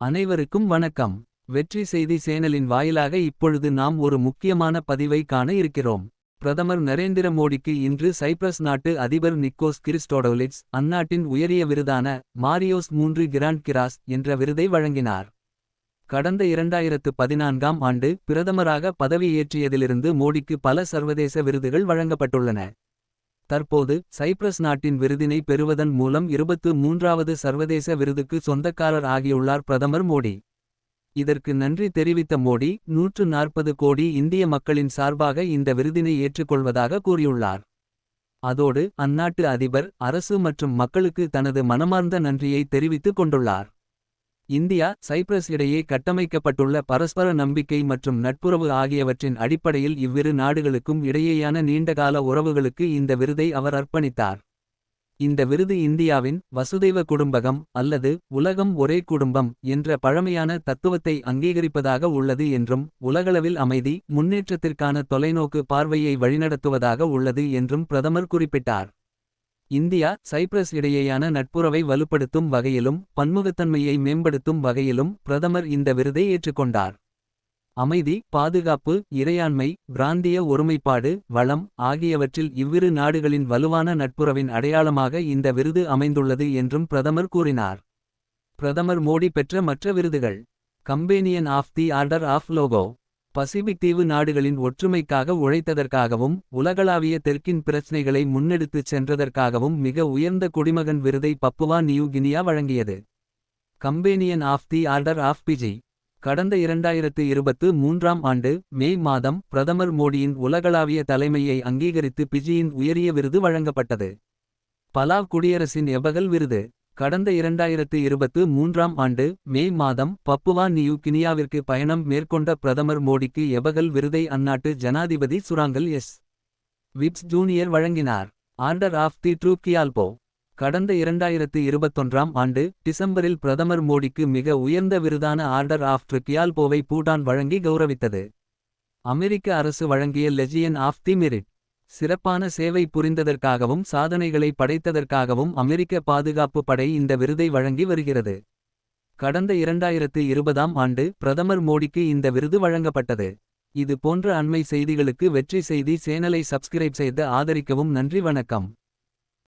அனைவருக்கும் வணக்கம். வெற்றி செய்தி சேனலின் வாயிலாக இப்பொழுது நாம் ஒரு முக்கியமான பதிவை காண இருக்கிறோம். பிரதமர் நரேந்திர மோடிக்கு இன்று சைப்ரஸ் நாட்டு அதிபர் நிக்கோஸ் கிறிஸ்டோடோலிட்ஸ் அந்நாட்டின் உயரிய விருதான மாரியோஸ் மூன்று கிராண்ட் கிராஸ் என்ற விருதை வழங்கினார். கடந்த இரண்டாயிரத்து பதினான்காம் ஆண்டு பிரதமராக பதவியேற்றியதிலிருந்து மோடிக்கு பல சர்வதேச விருதுகள் வழங்கப்பட்டுள்ளன. தற்போது சைப்ரஸ் நாட்டின் விருதினை பெறுவதன் மூலம் இருபத்து மூன்றாவது சர்வதேச விருதுக்கு சொந்தக்காரர் ஆகியுள்ளார் பிரதமர் மோடி. இதற்கு நன்றி தெரிவித்த மோடி நூற்று நாற்பது கோடி இந்திய மக்களின் சார்பாக இந்த விருதினை ஏற்றுக்கொள்வதாக கூறியுள்ளார். அதோடு அந்நாட்டு அதிபர் அரசு மற்றும் மக்களுக்கு தனது மனமார்ந்த நன்றியை தெரிவித்துக் கொண்டுள்ளார். இந்தியா சைப்ரஸ் இடையே கட்டமைக்கப்பட்டுள்ள பரஸ்பர நம்பிக்கை மற்றும் நட்புறவு ஆகியவற்றின் அடிப்படையில் இவ்விரு நாடுகளுக்கும் இடையேயான நீண்டகால உறவுகளுக்கு இந்த விருதை அவர் அர்ப்பணித்தார். இந்த விருது இந்தியாவின் வசுதெய்வ குடும்பகம் அல்லது உலகம் ஒரே குடும்பம் என்ற பழமையான தத்துவத்தை அங்கீகரிப்பதாக உள்ளது என்றும் உலகளவில் அமைதி முன்னேற்றத்திற்கான தொலைநோக்கு பார்வையை வழிநடத்துவதாக உள்ளது என்றும் பிரதமர் குறிப்பிட்டார். இந்தியா சைப்ரஸ் இடையேயான நட்புறவை வலுப்படுத்தும் வகையிலும் பன்முகத்தன்மையை மேம்படுத்தும் வகையிலும் பிரதமர் இந்த விருதை ஏற்றுக்கொண்டார். அமைதி பாதுகாப்பு இறையாண்மை பிராந்திய ஒருமைப்பாடு வளம் ஆகியவற்றில் இவ்விரு நாடுகளின் வலுவான நட்புறவின் அடையாளமாக இந்த விருது அமைந்துள்ளது என்றும் பிரதமர் கூறினார். பிரதமர் மோடி பெற்ற மற்ற விருதுகள் companion of the order of logo Pacific தீவு நாடுகளின் ஒற்றுமைக்காக உழைத்ததற்காகவும் உலகளாவிய தெற்கின் பிரச்சினைகளை முன்னெடுத்துச் சென்றதற்காகவும் மிக உயர்ந்த குடிமகன் விருதை பப்புவா நியூ கினியா வழங்கியது. Companion of the order of Fiji. கடந்த இரண்டாயிரத்து இருபத்து மூன்றாம் ஆண்டு மே மாதம் பிரதமர் மோடியின் உலகளாவிய தலைமையை அங்கீகரித்து பிஜியின் உயரிய விருது வழங்கப்பட்டது. பலாவ் குடியரசின் எபகல் விருது. கடந்த இரண்டாயிரத்து இருபத்து மூன்றாம் ஆண்டு மே மாதம் பப்புவா நியூ கினியாவிற்கு பயணம் மேற்கொண்ட பிரதமர் மோடிக்கு எபகல் விருதை அந்நாட்டு ஜனாதிபதி சுராங்கல் எஸ். விப்ஸ் ஜூனியர் வழங்கினார். Order of the Druk Gyalpo கடந்த இரண்டாயிரத்து இருபத்தொன்றாம் ஆண்டு டிசம்பரில் பிரதமர் மோடிக்கு மிக உயர்ந்த விருதான ஆர்டர் ஆஃப் ட்ரு கியால்போவை பூட்டான் வழங்கி கௌரவித்தது. அமெரிக்க அரசு வழங்கிய லெஜியன் ஆஃப் தி மெரிட். சிறப்பான சேவை புரிந்ததற்காகவும் சாதனைகளை படைத்ததற்காகவும் அமெரிக்க பாதுகாப்பு படை இந்த விருதை வழங்கி வருகிறது. கடந்த இரண்டாயிரத்து இருபதாம் ஆண்டு பிரதமர் மோடிக்கு இந்த விருது வழங்கப்பட்டது. இது போன்ற அண்மை செய்திகளுக்கு வெற்றி செய்தி சேனலை சப்ஸ்கிரைப் செய்து ஆதரிக்கவும் நன்றி வணக்கம்.